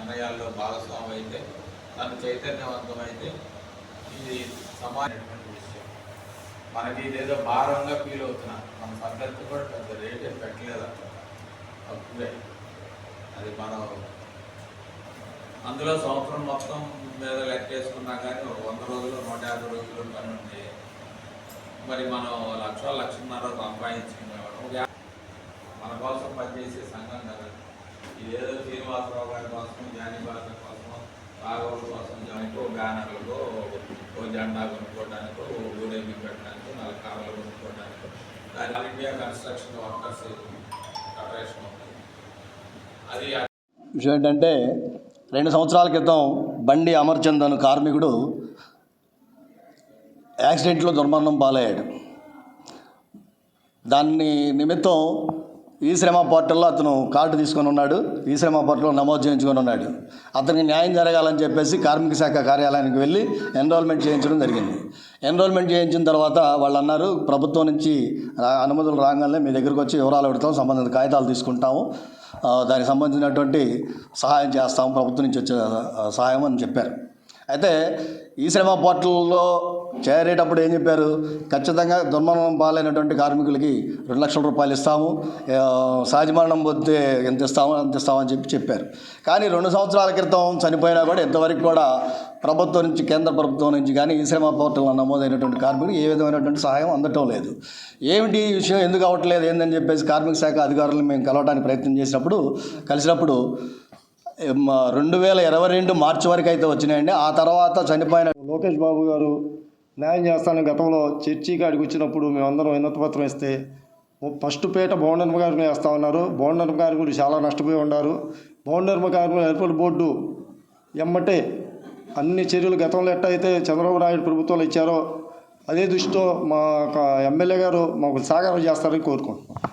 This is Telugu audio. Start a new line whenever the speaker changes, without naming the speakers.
నిర్ణయాల్లో భాగస్వామి అయితే తను చైతన్యవంతమైతే ఇది సమాజమైనటువంటి విషయం. మనకి ఇదేదో భారంగా ఫీల్ అవుతున్నా. మన పద్ధతి కూడా పెద్ద రేట్ ఏం పెట్టలేదు? అప్పుడే తక్కువే అది మనం అందులో సంవత్సరం మొత్తం మీద లెక్కేసుకున్నా కానీ ఒక వంద రోజులు నూట యాభై రోజులు పని ఉంది మరి మనం లక్ష లక్షన్నర సంపాదించుకునేవాడు మన కోసం పనిచేసే సంఘం కదా. ఇదేదో శ్రీనివాసరావు గారి కోసం జానీబాధ కోసం రాఘవుల కోసం జాయింట్ ఓ బ్యానర్లతో ఓ జెండా కొనుక్కోవడానికో ఓ ఊరేగి పెట్టడానికో నాలుగు కార్లు కొనుక్కోవడానికో దాని all India construction workers federation అది
విషయం ఏంటంటే రెండు సంవత్సరాల క్రితం బండి అమర్చంద్ అను కార్మికుడు యాక్సిడెంట్లో దుర్మరణం పాలయ్యాడు. దాన్ని నిమిత్తం ఈ శ్రమ పోర్టల్లో అతను కార్డు తీసుకొని ఉన్నాడు. ఈ శ్రమ పోర్టల్లో నమోదు చేయించుకొని ఉన్నాడు. అతనికి న్యాయం జరగాలని చెప్పేసి కార్మిక శాఖ కార్యాలయానికి వెళ్ళి ఎన్రోల్మెంట్ చేయించడం జరిగింది. ఎన్రోల్మెంట్ చేయించిన తర్వాత వాళ్ళు అన్నారు ప్రభుత్వం నుంచి రా- అనుమతులు రాగానే మీ దగ్గరికి వచ్చి వివరాలు పెడతాం సంబంధిత కాగితాలు తీసుకుంటాము. దానికి సంబంధించినటువంటి సహాయం చేస్తాము ప్రభుత్వం నుంచి వచ్చే సహాయం అని చెప్పారు. అయితే ఈ శ్రమ పోర్టల్లో చేరేటప్పుడు ఏం చెప్పారు? ఖచ్చితంగా దుర్మరణం పాలైనటువంటి కార్మికులకి రెండు లక్షల రూపాయలు ఇస్తాము. ఆ, సహజ మరణం పొందితే ఎంత ఇస్తాము ఎంత ఇస్తామని చెప్పి చెప్పారు. కానీ రెండు సంవత్సరాల క్రితం చనిపోయినా కూడా ఇంతవరకు కూడా ప్రభుత్వం నుంచి కేంద్ర ప్రభుత్వం నుంచి కానీ ఈ శ్రమ పోర్టల్లో నమోదైనటువంటి కార్మికులు ఏ విధమైనటువంటి సహాయం అందటం లేదు. ఏమిటి ఈ విషయం? ఎందుకు అవ్వట్లేదు ఏందని చెప్పేసి కార్మిక శాఖ అధికారులను మేము కలవడానికి ప్రయత్నం చేసినప్పుడు కలిసినప్పుడు రెండు వేల ఇరవై రెండు మార్చి వరకు అయితే వచ్చినాయండి. ఆ తర్వాత చనిపోయిన
లోకేష్ బాబు గారు న్యాయం చేస్తాను గతంలో చర్చి కాడికి వచ్చినప్పుడు మేమందరం వినతి ఇస్తే ఫస్ట్ పేట బౌండర్మ కార్మికులు వేస్తూ ఉన్నారు. బౌండర్మ కార్మికులు చాలా నష్టపోయి ఉన్నారు బౌండర్మ కార్మికులు ఎయిర్పోర్ట్ బోర్డు ఎమ్మటే అన్ని చర్యలు గతంలో ఎట్టయితే చంద్రబాబు నాయుడు ప్రభుత్వంలో ఇచ్చారో అదే దృష్టితో మా యొక్క ఎమ్మెల్యే గారు మాకు సహకారం చేస్తారని కోరుకుంటున్నాం.